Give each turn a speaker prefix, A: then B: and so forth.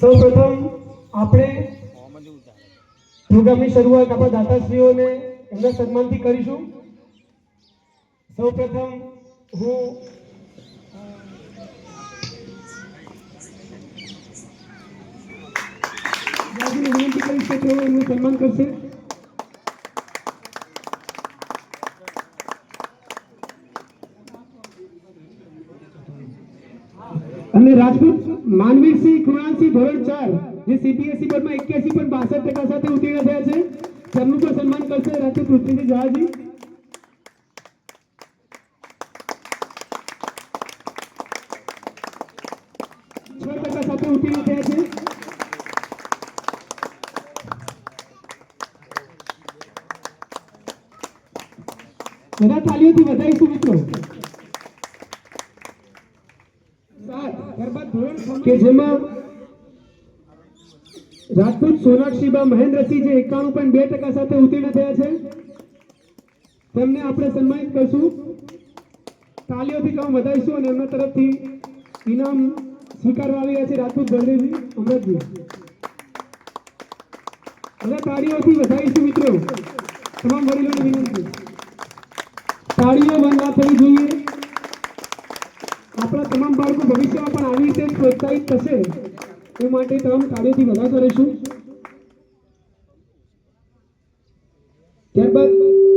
A: સૌ પ્રથમ આપણે પ્રોગ્રામની શરૂઆત આપણા દાતાશ્રીઓને એમના સન્માનથી કરીશું. સૌ પ્રથમ હું વિનંતી કરીશ કે તેઓ એમનું સન્માન કરશે. અને રાજપૂત માનવીરસિંહ કૃણાલસિંહ ધોરણ ચાર, જે સીબીએસઈ બોર્ડમાં એક્યાસી પોઈન્ટ બાસઠ ટકા સાથે ઉત્તીર્ણ થયા છે. તેમનું પણ સન્માન કરશે રાજપૂત થયા છે. બધા તાલીઓથી વધારીશું મિત્રો સાત ત્યારબાદ ધોરણ છ કે જેમાં રાજપૂત સોનાક્ષીબા મહેન્દ્રસિંહ જે એકાણું પોઈન્ટ બે ટકા સાથે ઉત્તીર્ણ થયા છે. તેમને આપણે સન્માનિત કરશું. તાલીઓથી કામ વધારીશું અને એમના તરફથી ઇનામ સ્વીકારવા આવી રહ્યા છે રાજપૂત બળદેવજી અમૃતજી બધા તાળીઓથી વધારીશું મિત્રો. તમામ વડીલોને વિનંતી. તાળીઓ બંધ ના થવી જોઈએ. આપણા તમામ બાળકો ભવિષ્યમાં પણ આવી રીતે પ્રોત્સાહિત થશે એ માટે તમામ કાર્યોથી વધારો કરીશું. ત્યારબાદ